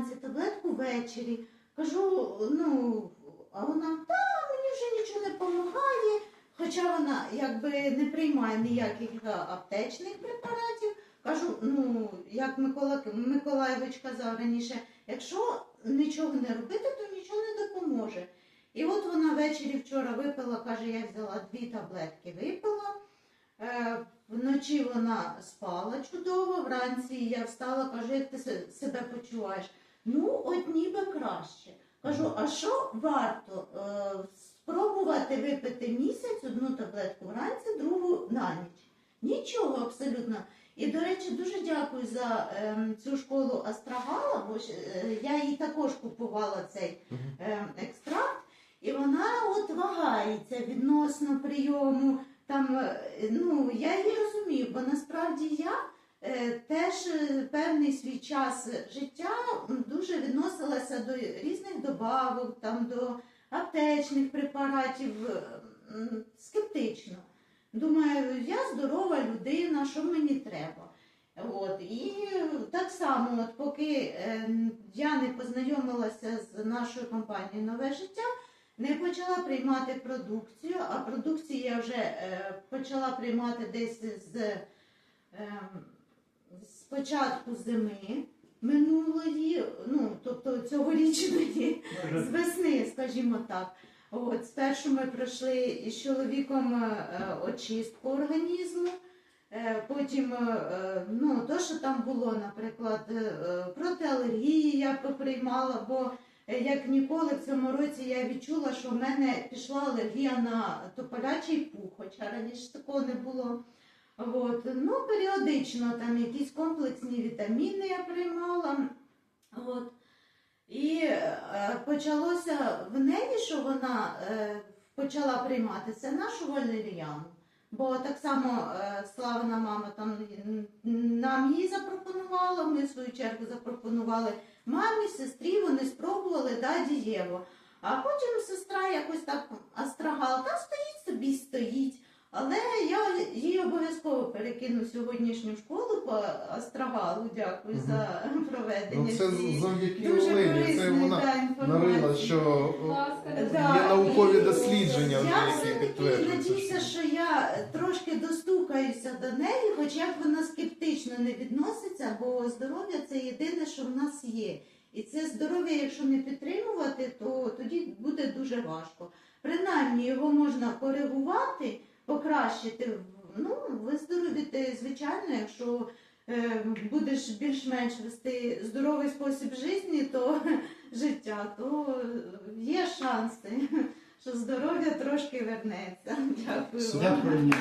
вранці, таблетку ввечері. Кажу, ну, а вона, та мені вже нічого не допомагає. Хоча вона якби не приймає ніяких аптечних препаратів. Кажу, ну, як Микола Миколаєвич казав раніше, якщо нічого не робити, то нічого не допоможе. І от вона ввечері вчора випила, каже, я взяла дві таблетки, випила. Е, вночі вона спала чудово, вранці я встала, кажу, як ти себе почуваєш? Ну, от ніби краще. Кажу, а що варто е, спробувати випити місяць одну таблетку вранці, другу на ніч? Нічого абсолютно. І, до речі, дуже дякую за ем, цю школу Астрагала, бо е, я їй також купувала цей ем, екстракт, і вона от вагається відносно прийому. Там, е, ну, я її розумію, бо насправді я е, теж е, певний свій час життя дуже відносилася до різних добавок, там, до аптечних препаратів е, скептично. Думаю, я здорова людина, що мені треба. От. І так само, от поки е, я не познайомилася з нашою компанією Нове життя, не почала приймати продукцію, а продукцію я вже е, почала приймати десь з, е, з початку зими минулої, ну, тобто цьогорічної, з весни, скажімо так. От, спершу ми пройшли із чоловіком е, очистку організму. Е, Потім, е, ну, то, що там було, наприклад, е, е, проти алергії я поприймала, бо як ніколи в цьому році я відчула, що в мене пішла алергія на тополячий пух, хоча раніше такого не було. От. Ну, періодично там якісь комплексні вітаміни я приймала. От. І е, почалося в неї, що вона е, почала приймати, це нашу валеріану. Бо так само е, славна мама там нам її запропонувала, ми в свою чергу запропонували мамі, сестрі, вони спробували, да, дієво. А потім сестра якось так астрагала, та стоїть собі, стоїть. Але я їй обов'язково перекину сьогоднішню школу по астрагалу. Дякую Мгм. за проведення. Ну це цієї завдяки Дуже Олені. Це вона нарила, що ласка, е, Да, є наукові і дослідження, Я все-таки надіюся, що я трошки достукаюся до неї, хоч як вона скептично не відноситься, бо здоров'я це єдине, що в нас є. І це здоров'я, якщо не підтримувати, то тоді буде дуже важко. Принаймні його можна коригувати, покращити, ну, виздоровіти, звичайно, якщо е, будеш більш-менш вести здоровий спосіб життя, то життя, то є шанси, що здоров'я трошки вернеться. Дякую. Дякую.